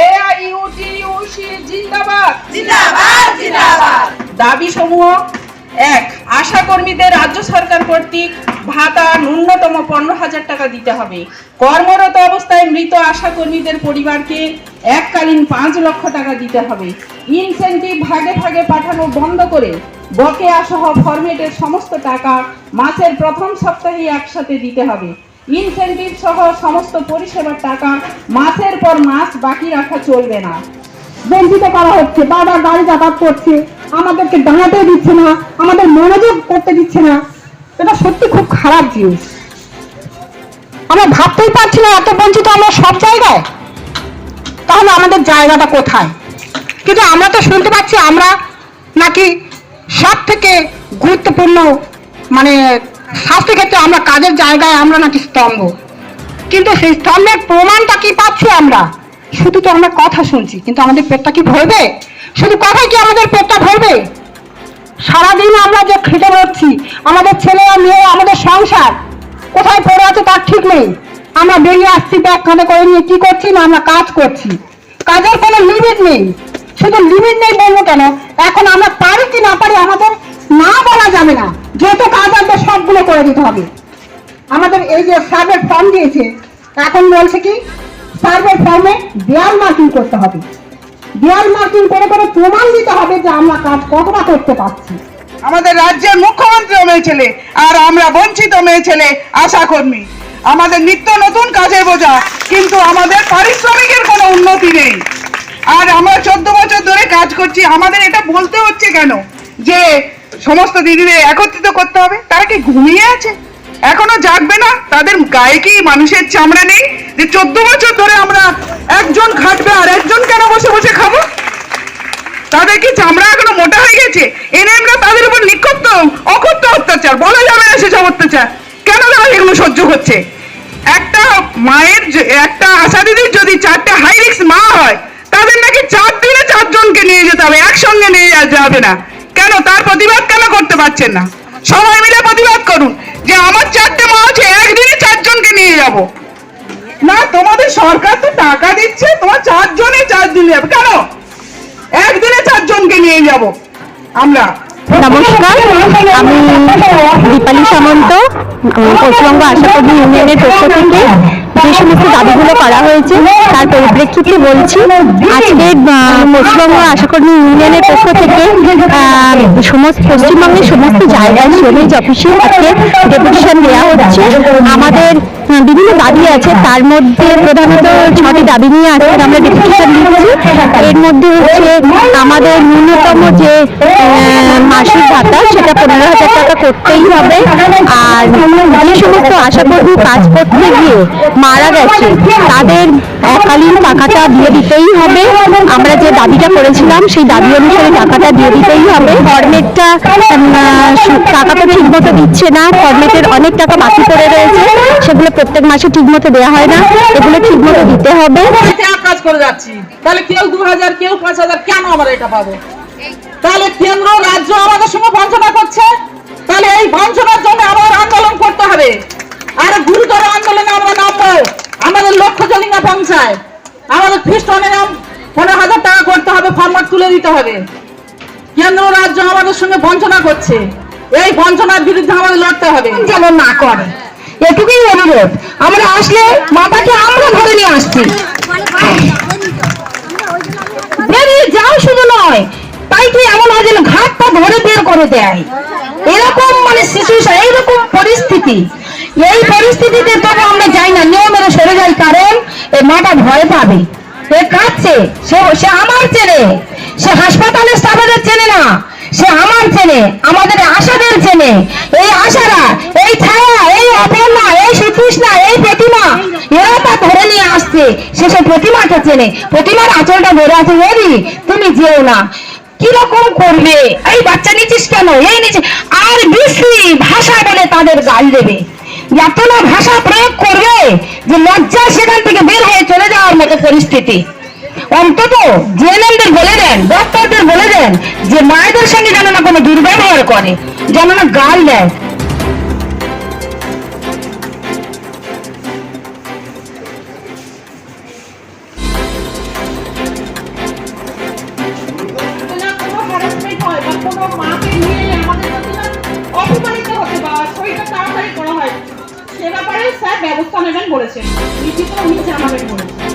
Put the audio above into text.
এআইইউটিইউসি জিন্দাবাদ। জিন্দাবাদ জিন্দাবাদ। দাবি সমূহ এক আশা কর্মীদের রাজ্য সরকার কর্তৃক ভাতা ন্যূনতম পনেরো হাজার টাকা দিতে হবে। কর্মরত অবস্থায় মৃত আশা কর্মীদের পরিবারকে এককালীন পাঁচ লক্ষ টাকা দিতে হবে। ইনসেন্টিভ ভাগে ভাগে পাঠানো বন্ধ করে বকেয়া সহ ফরমেটের সমস্ত টাকা মাসের প্রথম সপ্তাহে একসাথে দিতে হবে। ইনসেন্টিভ সহ সমস্ত পরিষেবার টাকা মাসের পর মাস বাকি রাখা চলবে না। বঞ্চিত করা হচ্ছে, বারবার গাড়ি যাতায়াত করছে, আমাদেরকে দাঁড়াতে দিচ্ছে না, আমাদের মনোযোগ করতে দিচ্ছে না। এটা সত্যি খুব খারাপ জিনিস। আমরা ভাবতেই পারছি না এত বঞ্চিত আমরা সব জায়গায়। তাহলে আমাদের জায়গাটা কোথায়? কিন্তু আমরা তো শুনতে পাচ্ছি আমরা নাকি সব থেকে গুরুত্বপূর্ণ মানে স্বাস্থ্য ক্ষেত্রে আমরা কাজের জায়গায় আমরা নাকি স্তম্ভ। কিন্তু সেই স্তম্ভের প্রমাণটা কি পাচ্ছি আমরা? শুধু তো আমরা কথা শুনছি, কিন্তু আমাদের পেটটা কি ভরবে? শুধু কথাই কি আমাদের পেটটা ভরবে? সারাদিন আমরা যে খেটে বেরোচ্ছি আমাদের ছেলে মেয়ে, আমাদের সংসার, কোথায় পড়ে আছে তার ঠিক নেই। আমরা বেরিয়ে আসছি, ব্যাগ কাঁধে করে নিয়ে কি করছি না আমরা কাজ করছি। কাজের কোনো লিমিট নেই। শুধু লিমিট নেই বলব কেন? এখন আমরা পারি কি না পারি আমাদের না বলা যাবে না। যেহেতু কাজ আমাদের সবগুলো করে দিতে হবে। আমাদের এই যে সার্ভে ফর্ম দিয়েছে, এখন বলছে কি সার্ভে ফর্মে দেয়াল মার্কিং করতে হবে। দেয়াল মার্কিং করে করে প্রমাণ দিতে হবে যে আমরা কাজ কতটা করতে পারছি। আমাদের রাজ্যের মুখ্যমন্ত্রীও মেয়ে ছেলে আর আমরা বঞ্চিত মেয়ে ছেলে আশা কর্মী আমাদের নিত্য নতুন কাজের বোঝা, কিন্তু আমাদের পারিশ্রমিকের কোনো উন্নতি নেই। আর আমরা চোদ্দ বছর ধরে কাজ করছি, আমাদের এটা বলতে হচ্ছে কেন? যে সমস্ত দিদিদের একত্রিত করতে হবে। তারা কি ঘুমিয়ে আছে? এখনও জাগবে না? তাদের গায়ে কি মানুষের চামড়া নেই? যে চোদ্দ বছর ধরে আমরা একজন খাটবে আর একজন কেন বসে বসে খাব? তাদের কি চামড়া এখনও মোটা হয়ে গেছে? এনে আমরা তাদের উপর নিক্ষিপ্ত অকথ্য অত্যাচার, বলা যাবে না সেসব অত্যাচার। কেন তারা এগুলো সহ্য করছে? একটা মায়ের একটা আশা দিদির যদি চারটে হাই রিক্স মা হয়, তাদের নাকি চার দিনে চারজনকে নিয়ে যেতে হবে, একসঙ্গে নিয়ে যাবে না। কেন? তার প্রতিবাদ কেন করতে পারছেন না? সবাই মিলে প্রতিবাদ করুন যে আমার চারটে মা আছে, একদিনে চারজনকে নিয়ে যাব। না, তোমাদের সরকার তো টাকা দিচ্ছে, তোমার চারজনে চার দিন যাবে। কেন? একদিনে চারজনকে নিয়ে যাব আমরা। নমস্কার, আমি দীপালি সামন্ত পশ্চিমবঙ্গ আশা কর্মী ইউনিয়নের পক্ষ থেকে। যে সমস্ত দাবিগুলো করা হয়েছে, তার পরিপ্রেক্ষিতে বলছি, আজকে পশ্চিমবঙ্গ আশা কর্মী ইউনিয়নের পক্ষ থেকে সমস্ত, পশ্চিমবঙ্গের সমস্ত জায়গায় শ্রমিক অফিসে আজকে ডেপুটেশন দেওয়া হচ্ছে। আমাদের বিভিন্ন দাবি আছে, তার মধ্যে প্রধানত ছটি দাবি নিয়ে আজকে আমরা ডেপুটেশন দিচ্ছি এর মধ্যে হচ্ছে আমাদের ন্যূনতম যে মাসিক ভাতা, সেটা পনেরো হাজার টাকা করতেই হবে। আর যে সমস্ত আশা কর্মী কাজ করতে গিয়ে মারা গেছে, তাদের এককালীন টাকাটা দিয়ে দিতেই হবে। আমরা যে দাবিটা করেছিলাম, সেই দাবি অনুসারে টাকাটা দিয়ে দিতেই হবে। ফরমেটটা টাকা তো ঠিক মতো দিচ্ছে না ফরমেটের অনেক টাকা বাকি পড়ে রয়েছে, সেগুলো প্রত্যেক মাসে ঠিক মতো দেওয়া হয় না এগুলো ঠিক মতো দিতে হবে। কাজ করে যাচ্ছি। তাহলে কেউ দু হাজার কেউ পাঁচ হাজার কেন আমরা এটা পাবো? তাহলে কেন্দ্র রাজ্য আমাদের সঙ্গে বঞ্চনা করছে। তাহলে এই বঞ্চনার জন্য আবার আন্দোলন করতে হবে। আর গুরুতর আন্দোলনে আমরা নামবো। আমাদের লক্ষ্য যদি না পৌঁছায়। আমাদের খ্রিস্টানে নাম পনেরো হাজার টাকা করতে হবে ফরম্যাট তুলে দিতে হবে। কেন্দ্র রাজ্য আমাদের সঙ্গে বঞ্চনা করছে। এই বঞ্চনার বিরুদ্ধে আমাদের লড়তে হবে। যেন না করে। এটুকুই অনুরোধ। আমরা আসলে মাতাকে আমরা ধরে নিয়ে আসছি। যাও শুধু নয়, তাই তুই এমন হয় যেন ঘাট পা ধরে বের করে দেয়। এরকম মানে সিচুয়েশন এইরকম পরিস্থিতি। এই পরিস্থিতিতে তবু আমরা যাই না নিয়মের সরে যাই, কারণ এই মাটা ভয় পাবে। এ কাঁদছে, সে আমার চেনে। সে হাসপাতালের স্টাফেদের চেনে না, সে আমার চেনে, আমাদের আশাদের চেনে। এই আশারা, এই ছায়া, এই অপর্ণা এই সুতৃষ্ণা এই প্রতিমা এরা তা আসছে সে সে প্রতিমাকে চেনে। প্রতিমার আঁচলটা ধরে আছে এরি তুমি যেও না। কীরকম করবে? এই বাচ্চা নিচ্ছিস কেন? এই নিচে আর বিশ্রী ভাষা বলে তাদের গাল দেবে। এত না ভাষা প্রয়োগ করবে যে লজ্জা সেখান থেকে বের হয়ে চলে যাওয়ার মতো পরিস্থিতি। অন্তত জিএনএমদের বলে দেন ডক্টরদের বলে দেন যে মায়েদের সঙ্গে যেন না কোনো দুর্ব্যবহার করে, যেন না গাল দেয়। মাকে নিয়ে আমাদের অপমানিত হতে বা শরীরটা তাড়াতাড়ি করা হয়। সে ব্যাপারে স্যার ব্যবস্থা নেবেন বলেছেন। লিখিত উনি জানাবেন বলেছেন।